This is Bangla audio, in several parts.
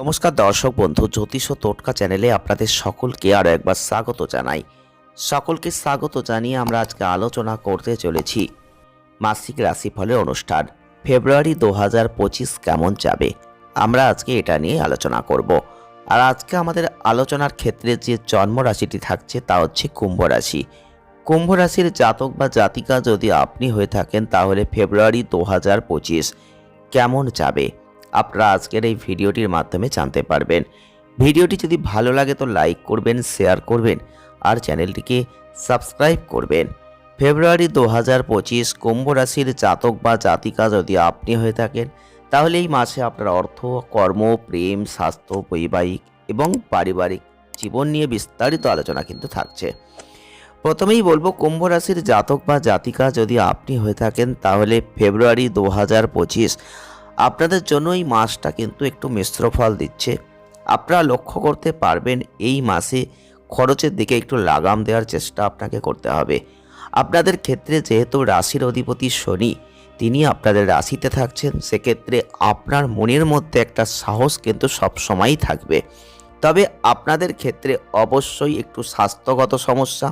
নমস্কার দর্শক বন্ধু, জ্যোতিষ ও টোটকা চ্যানেলে আপনাদের সকলকে আরও একবার স্বাগত জানাই। সকলকে স্বাগত জানিয়ে আমরা আজকে আলোচনা করতে চলেছি মাসিক রাশিফলের অনুষ্ঠান। ফেব্রুয়ারি দু হাজার পঁচিশ কেমন যাবে? আমরা আজকে এটা নিয়ে আলোচনা করব। আর আজকে আমাদের আলোচনার ক্ষেত্রে যে জন্ম রাশিটি থাকছে তা হচ্ছে কুম্ভ রাশি। কুম্ভ রাশির জাতক বা জাতিকা যদি আপনি হয়ে থাকেন তাহলে ফেব্রুয়ারি দু হাজার পঁচিশ কেমন যাবে? আপনারা আজকের এই ভিডিওটির মাধ্যমে জানতে পারবেন। ভিডিওটি যদি ভালো লাগে তো লাইক করবেন, শেয়ার করবেন আর চ্যানেলটিকে সাবস্ক্রাইব করবেন। ফেব্রুয়ারি দু হাজার পঁচিশ কুম্ভ রাশির জাতক বা জাতিকা যদি আপনি হয়ে থাকেন, তাহলে এই মাসে আপনার অর্থ, কর্ম, প্রেম, স্বাস্থ্য, বৈবাহিক এবং পারিবারিক জীবন নিয়ে বিস্তারিত আলোচনা কিন্তু থাকছে। প্রথমেই বলব, কুম্ভ রাশির জাতক বা জাতিকা যদি আপনি হয়ে থাকেন, তাহলে ফেব্রুয়ারি দু হাজার পঁচিশ আপনাদের জন্য এই মাসটা কিন্তু একটু মিশ্র ফল দিচ্ছে। আপনারা লক্ষ্য করতে পারবেন এই মাসে খরচের দিকে একটু লাগাম দেওয়ার চেষ্টা আপনাকে করতে হবে। আপনাদের ক্ষেত্রে যেহেতু রাশির অধিপতি শনি, তিনি আপনাদের রাশিতে থাকছেন, সেক্ষেত্রে আপনার মনের মধ্যে একটা সাহস কিন্তু সবসময়ই থাকবে। তবে আপনাদের ক্ষেত্রে অবশ্যই একটু স্বাস্থ্যগত সমস্যা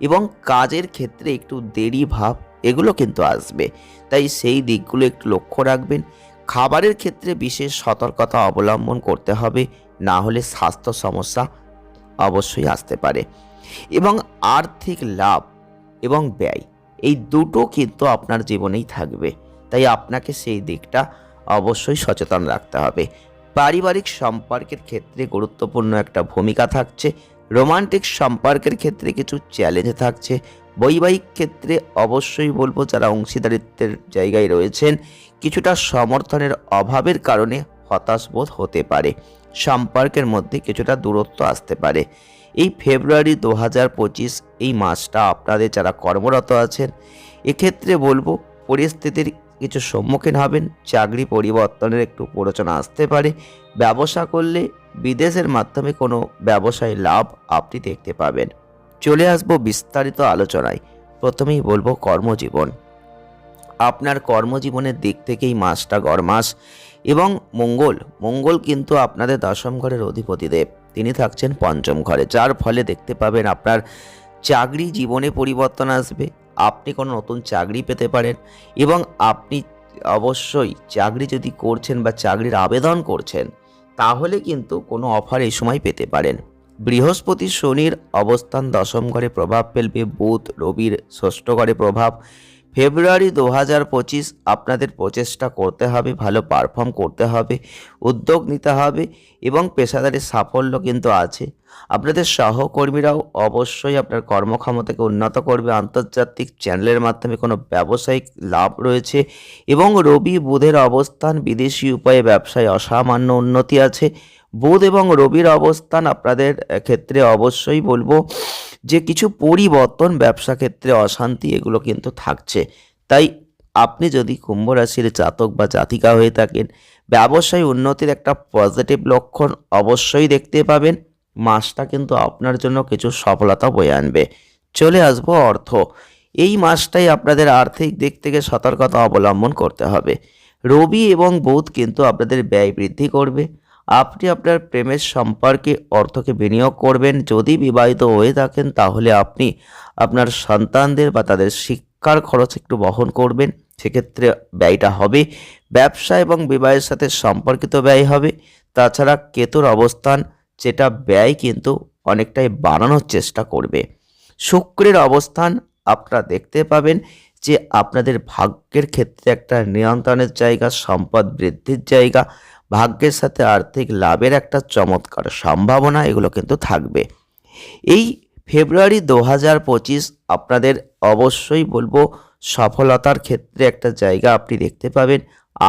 এবং কাজের ক্ষেত্রে একটু দেরি ভাব, এগুলো কিন্তু আসবে। তাই সেই দিকগুলো একটু লক্ষ্য রাখবেন। খাবারের ক্ষেত্রে বিশেষ সতর্কতা অবলম্বন করতে হবে, না হলে স্বাস্থ্য সমস্যা অবশ্যই আসতে পারে। এবং আর্থিক লাভ এবং ব্যয়, এই দুটো কিন্তু আপনার জীবনেই থাকবে। তাই আপনাকে সেই দিকটা অবশ্যই সচেতন রাখতে হবে। পারিবারিক সম্পর্কের ক্ষেত্রে গুরুত্বপূর্ণ একটা ভূমিকা থাকছে। রোমান্টিক সম্পর্কের ক্ষেত্রে কিছু চ্যালেঞ্জ থাকছে। বৈবাহিক ক্ষেত্রে অবশ্যই বলব যারা অংশীদারিত্বের জায়গায় রয়েছেন, কিছুটা সমর্থনের অভাবের কারণে হতাশ বোধ হতে পারে। সম্পর্কের মধ্যে কিছুটা দূরত্ব আসতে পারে। এই ফেব্রুয়ারি দু হাজার পঁচিশ এই মাসটা আপনাদের যারা কর্মরত আছেন, এক্ষেত্রে বলব পরিস্থিতির কিছু সম্মুখীন হবেন, চাকরি পরিবর্তনের একটু প্ররোচনা আসতে পারে। ব্যবসা করলে বিদেশের মাধ্যমে কোনো ব্যবসায় লাভ আপনি দেখতে পাবেন। চলে আসব বিস্তারিত আলোচনায়। প্রথমেই বলব কর্মজীবন। আপনার কর্মজীবনের দিক থেকেই মাসটা গড় মাস এবং মঙ্গল। মঙ্গল কিন্তু আপনাদের দশম ঘরের অধিপতি দেব। তিনি থাকছেন পঞ্চম ঘরে। যার ফলে দেখতে পাবেন আপনার চাকরি জীবনে পরিবর্তন আসবে। আপনি কোনো নতুন চাকরি পেতে পারেন এবং আপনি অবশ্যই চাকরি যদি করছেন বা চাকরির আবেদন করছেন, তাহলে কিন্তু কোনো অফার এই সময় পেতে পারেন। বৃহস্পতি শনির অবস্থান দশম ঘরে প্রভাব ফেলবে, বুধ রবির ষষ্ঠ ঘরে প্রভাব। ফেব্রুয়ারি দু হাজার পঁচিশ আপনাদের প্রচেষ্টা করতে হবে, ভালো পারফর্ম করতে হবে, উদ্যোগ নিতে হবে এবং পেশাদারি সাফল্য কিন্তু আছে। আপনাদের সহকর্মীরাও অবশ্যই আপনার কর্মক্ষমতাকে উন্নত করবে। আন্তর্জাতিক চ্যানেলের মাধ্যমে কোনো ব্যবসায়িক লাভ রয়েছে এবং রবি বুধের অবস্থান বিদেশি উপায়ে ব্যবসায় অসামান্য উন্নতি আছে। বুধ এবং রবির অবস্থান আপনাদের ক্ষেত্রে অবশ্যই বলব যে কিছু পরিবর্তন ব্যবসা ক্ষেত্রে অশান্তি, এগুলো কিন্তু থাকছে। তাই আপনি যদি কুম্ভ রাশির জাতক বা জাতিকা হয়ে থাকেন, ব্যবসায় উন্নতির একটা পজিটিভ লক্ষণ অবশ্যই দেখতে পাবেন। মাসটা কিন্তু আপনার জন্য কিছু সফলতা বয়ে আনবে। চলে আসব অর্থ। এই মাসটাই আপনাদের আর্থিক দিক থেকে সতর্কতা অবলম্বন করতে হবে। রবি এবং বুধ কিন্তু আপনাদের ব্যয় বৃদ্ধি করবে। আপনি আপনার প্রেমের সম্পর্কে অর্থকে বিনিয়োগ করবেন। যদি বিবাহিত হয়ে থাকেন, তাহলে আপনি আপনার সন্তানদের বা তাদের শিক্ষার খরচ একটু বহন করবেন। সেক্ষেত্রে ব্যয়টা হবে। ব্যবসা এবং বিবাহের সাথে সম্পর্কিত ব্যয় হবে। তাছাড়া কেতুর অবস্থান, যেটা ব্যয় কিন্তু অনেকটাই বাড়ানোর চেষ্টা করবে। শুক্রের অবস্থান, আপনারা দেখতে পাবেন যে আপনাদের ভাগ্যের ক্ষেত্রে একটা নিয়ন্ত্রণের জায়গা, সম্পদ বৃদ্ধির জায়গা ভাগ্যের সাথে আর্থিক লাভের একটা চমৎকার সম্ভাবনা এগুলো কিন্তু থাকবে। এই ফেব্রুয়ারি দু হাজার পঁচিশ আপনাদের অবশ্যই বলব সফলতার ক্ষেত্রে একটা জায়গা আপনি দেখতে পাবেন।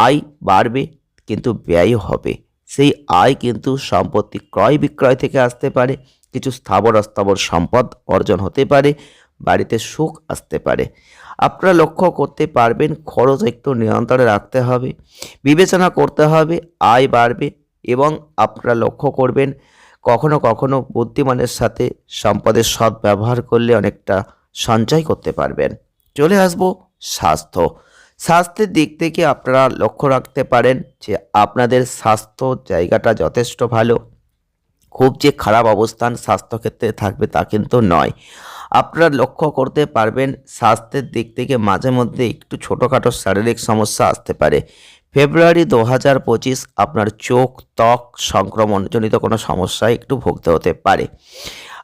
আয় বাড়বে, কিন্তু ব্যয় হবে। সেই আয় কিন্তু সম্পত্তি ক্রয় বিক্রয় থেকে আসতে পারে, কিছু স্থাবর অস্থাবর সম্পদ অর্জন হতে পারে। বাড়িতে সুখ আসতে পারে। আপনারা লক্ষ্য করতে পারবেন, খরচ একটু নিয়ন্ত্রণে রাখতে হবে, বিবেচনা করতে হবে, আয় বাড়বে এবং আপনারা লক্ষ্য করবেন, কখনো কখনো বুদ্ধিমানের সাথে সম্পদের সৎ ব্যবহার করলে অনেকটা সঞ্চয় করতে পারবেন। চলে আসব স্বাস্থ্য। স্বাস্থ্যের দিক থেকে আপনারা লক্ষ্য রাখতে পারেন যে আপনাদের স্বাস্থ্য জায়গাটা যথেষ্ট ভালো। খুব যে খারাপ অবস্থান স্বাস্থ্যক্ষেত্রে থাকবে তা কিন্তু নয়। আপনারা লক্ষ্য করতে পারবেন স্বাস্থ্যের দিক থেকে মাঝে মধ্যে একটু ছোটোখাটো শারীরিক সমস্যা আসতে পারে। ফেব্রুয়ারি দু হাজার পঁচিশ আপনার চোখ ত্বক সংক্রমণজনিত কোনো সমস্যায় একটু ভুগতে হতে পারে।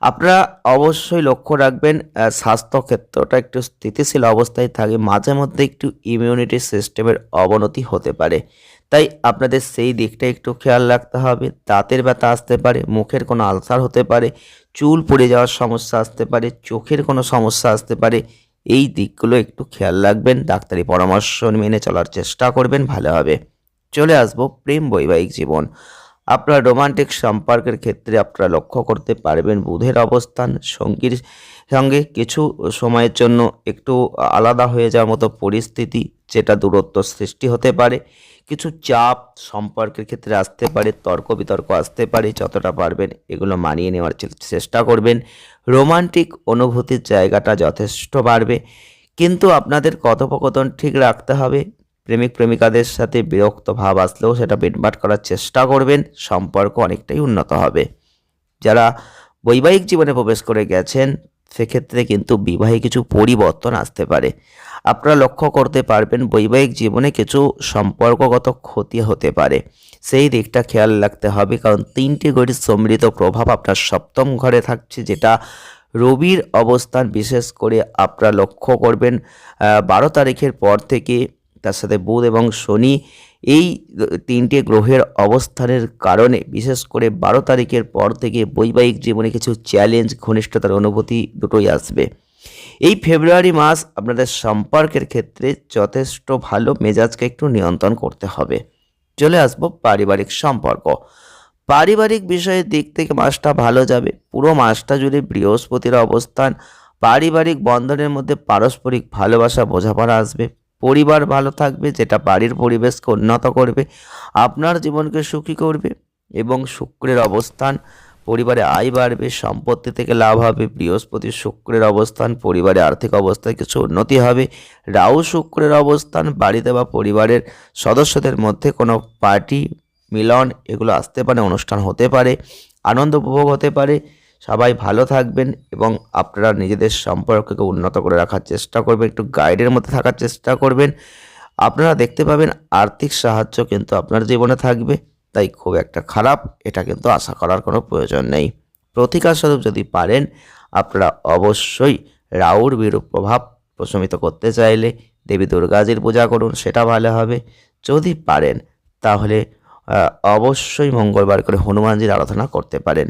আপনারা অবশ্যই লক্ষ্য রাখবেন আহ, স্বাস্থ্যক্ষেত্রটা একটু স্থিতিশীল অবস্থায় থাকে মাঝে মধ্যে একটু ইমিউনিটি সিস্টেমের অবনতি হতে পারে। তাই আপনাদের সেই দিকটা একটু খেয়াল রাখতে হবে। দাঁতের ব্যথা আসতে পারে, মুখের কোনো আলসার হতে পারে, চুল পড়ে যাওয়ার সমস্যা আসতে পারে, চোখের কোনো সমস্যা আসতে পারে। এই দিকগুলো একটু খেয়াল রাখবেন, ডাক্তারি পরামর্শ মেনে চলার চেষ্টা করবেন, ভালো হবে। চলে আসব প্রেম বৈবাহিক জীবন। আপনার রোমান্টিক সম্পর্কের ক্ষেত্রে আপনারা লক্ষ্য করতে পারবেন বুধের অবস্থান, সঙ্গীর সঙ্গে কিছু সময়ের জন্য একটু আলাদা হয়ে যাওয়ার মতো পরিস্থিতি, যেটা দূরত্ব সৃষ্টি হতে পারে। কিছু চাপ সম্পর্কের ক্ষেত্রে আসতে পারে, তর্ক বিতর্ক আসতে পারে, যতটা পারবেন এগুলো মানিয়ে নেওয়ার চেষ্টা করবেন। রোমান্টিক অনুভূতির জায়গাটা যথেষ্ট বাড়বে। কিন্তু আপনাদের কথোপকথন ঠিক রাখতে হবে। প্রেমিক প্রেমিকাদের সাথে বিরক্ত ভাব আসলেও সেটা মিটমাট করার চেষ্টা করবেন। সম্পর্ক অনেকটাই উন্নত হবে। যারা বৈবাহিক জীবনে প্রবেশ করে গেছেন সেক্ষেত্রে কিন্তু বিবাহে কিছু পরিবর্তন আসতে পারে। আপনারা লক্ষ্য করতে পারবেন বৈবাহিক জীবনে কিছু সম্পর্কগত ক্ষতি হতে পারে। সেই দিকটা খেয়াল রাখতে হবে, কারণ তিনটি গড়ির সম্মিলিত প্রভাব আপনার সপ্তম ঘরে থাকছে, যেটা রবির অবস্থান বিশেষ করে আপনারা লক্ষ্য করবেন বারো তারিখের পর থেকে তার সাথে বুধ এবং শনি এই তিনটে গ্রহের অবস্থানের কারণে, বিশেষ করে বারো তারিখের পর থেকে বৈবাহিক জীবনে কিছু চ্যালেঞ্জ ঘনিষ্ঠতার অনুভূতি দুটোই আসবে। এই ফেব্রুয়ারি মাস আপনাদের সম্পর্কের ক্ষেত্রে যথেষ্ট ভালো মেজাজকে একটু নিয়ন্ত্রণ করতে হবে। চলে আসব পারিবারিক সম্পর্ক। পারিবারিক বিষয়ের দিক থেকে মাসটা ভালো যাবে। পুরো মাসটা জুড়ে বৃহস্পতির অবস্থান, পারিবারিক বন্ধনের মধ্যে পারস্পরিক ভালোবাসা, বোঝাপড়া আসবে। পরিবার ভালো থাকবে, যেটা বাড়ির পরিবেশকে উন্নত করবে, আপনার জীবনকে সুখী করবে এবং শুক্রের অবস্থান পরিবারে আয় বাড়বে, সম্পত্তি থেকে লাভ হবে, বৃহস্পতি শুক্রের অবস্থান পরিবারে আর্থিক অবস্থায় কিছু উন্নতি হবে, রাহু শুক্রের অবস্থান বাড়িতে বা পরিবারের সদস্যদের মধ্যে কোনো পার্টি, মিলন এগুলো আসতে পারে, অনুষ্ঠান হতে পারে, আনন্দ উপভোগ হতে পারে সবাই ভালো থাকবেন এবং আপনারা নিজেদের সম্পর্ককে উন্নত করে রাখার চেষ্টা করবেন, একটু গাইডের মধ্যে থাকার চেষ্টা করবেন। আপনারা দেখতে পাবেন আর্থিক সাহায্য কিন্তু আপনার জীবনে থাকবে, তাই খুব একটা খারাপ, এটা কিন্তু আশা করার কোনো প্রয়োজন নেই। প্রতিকার স্বরূপ যদি পারেন, আপনারা অবশ্যই রাউর বিরূপ প্রভাব প্রশমিত করতে চাইলে দেবী দুর্গাজির পূজা করুন, সেটা ভালো হবে। যদি পারেন, তাহলে অবশ্যই মঙ্গলবার করে হনুমানজির আরাধনা করতে পারেন।